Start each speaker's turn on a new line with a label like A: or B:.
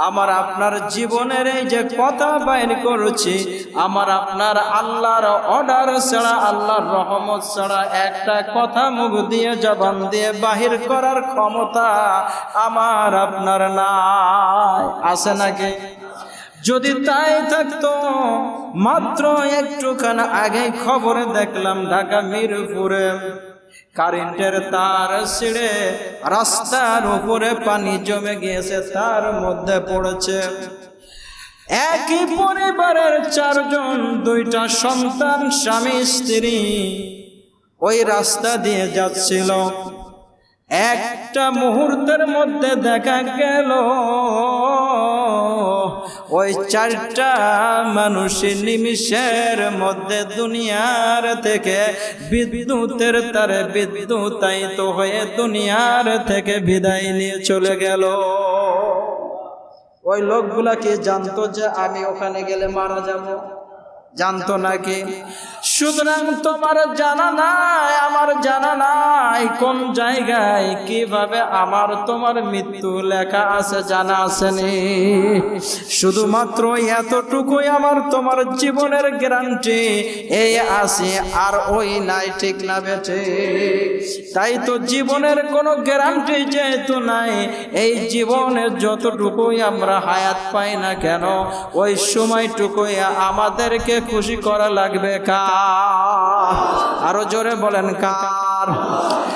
A: আমার আপনার জীবনের এই যে কথা বাইর করছি, আমার আপনার আল্লাহর অর্ডার ছাড়া, আল্লাহর রহমত ছাড়া একটা কথা মুখ দিয়ে, জবান দিয়ে বাহির করার ক্ষমতা আমার আপনার নাই। আছে নাকি? যদি তাই থাকতো, মাত্র একটুখানি আগে খবরে দেখলাম ঢাকা মিরপুরে। কারেন্টের তার ছিঁড়ে রাস্তার উপরে পানি জমে গিয়েছে, তার মধ্যে পড়েছে। একই পরিবারের চারজন, দুইটা সন্তান, স্বামী, স্ত্রী। ওই রাস্তা দিয়ে যাচ্ছিল। একটা মুহূর্তের মধ্যে দেখা গেল। ওই চারটা মানুষ নিমিষের মধ্যে দুনিয়ার থেকে বিদ্যুতের তারে বিদ্যুতায়িত হয়ে দুনিয়ার থেকে বিদায় নিয়ে চলে গেল। ওই লোকগুলা কি জানতো যে আমি ওখানে গেলে মারা যাব? জানতো নাকি? সুতরাং তোমার জানা নাই, আমার জানা নাই কোন জায়গায় কীভাবে আমার তোমার মৃত্যু লেখা আছে, জানা আসেনি। শুধুমাত্র এতটুকুই আমার তোমার জীবনের গ্যারান্টি এই আছে আর ওই নাই, ঠিক না বেঠে। তাই তো জীবনের কোনো গ্যারান্টি যেহেতু নাই, এই জীবনের যতটুকুই আমরা হায়াত পাই না কেন, ওই সময়টুকুই আমাদেরকে খুশি করা লাগবে কার? আরও জোরে বলেন কার?